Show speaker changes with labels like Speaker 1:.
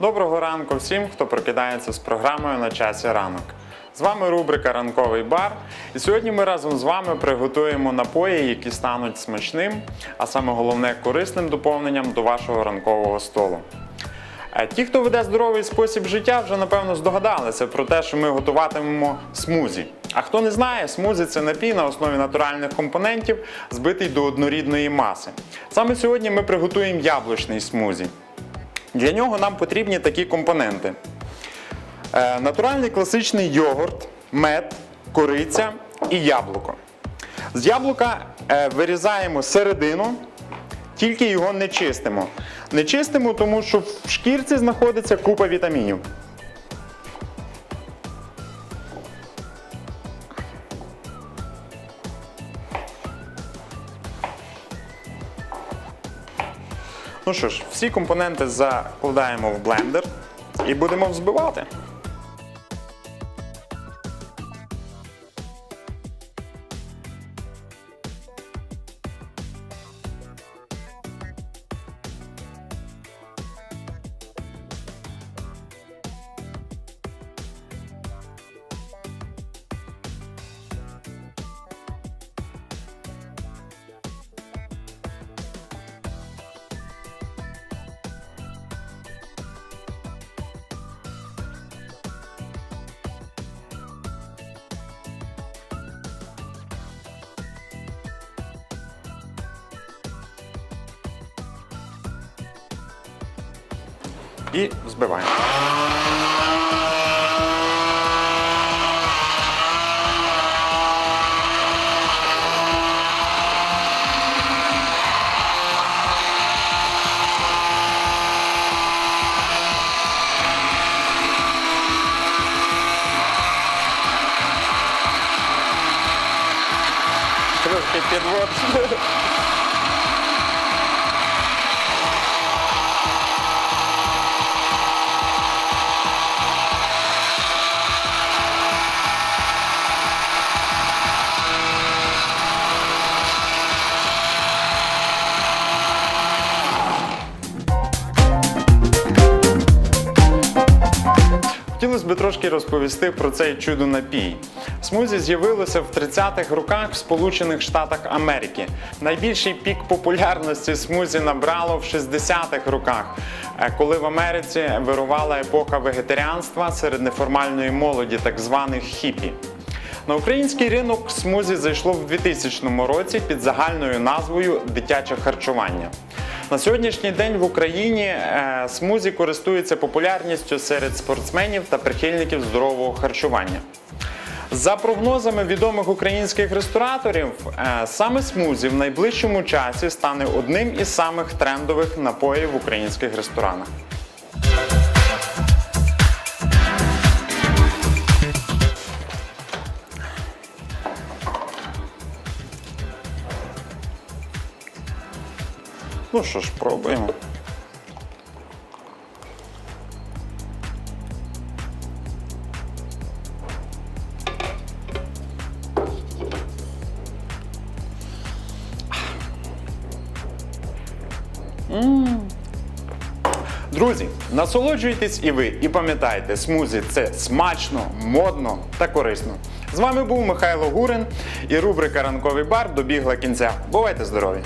Speaker 1: Доброго ранку всім, хто прокидається з програмою на часі ранок. З вами рубрика Ранковий бар. І сьогодні ми разом з вами приготуємо напої, які стануть смачним, а саме головне корисним доповненням до вашого ранкового столу. Е, Ті, хто веде здоровий спосіб життя, вже напевно здогадалися про те, що ми готуватимемо смузі. А хто не знає, смузі це напій на основі натуральних компонентів, збитий до однорідної маси. Саме сьогодні ми приготуємо яблучний смузі. Для нього нам потрібні такі компоненти: Е, натуральний класичний йогурт, мед, кориця і яблуко. З яблука е, вирізаємо середину, тільки його не чистимо. Не чистимо, тому що в шкірці знаходиться купа вітамінів. Ну що ж, всі компоненти закладаємо в блендер і будемо взбивати. І взбиваємо. Трошки підвод. Хотілося б трошки розповісти про цей чудо напій. Смузі з'явилося в 30-х роках в Сполучених Штатах Америки. Найбільший пік популярності смузі набрало в 60-х роках, е, коли в Америці вирувала епоха вегетаріанства серед неформальної молоді, так званих хіпі. На український ринок смузі зайшло в 2000 році під загальною назвою дитяче харчування. На сьогоднішній день в Україні е, смузі користується популярністю серед спортсменів та прихильників здорового харчування. За прогнозами відомих українських рестораторів, е, саме смузі в найближчому часі стане одним із самих трендових напоїв в українських ресторанах. Ну що ж, пробуємо. Друзі, насолоджуйтесь і ви, і пам'ятайте, смузі це смачно, модно та корисно. З вами був Михайло Гурин і рубрика Ранковий бар добігла кінця. Бувайте здорові!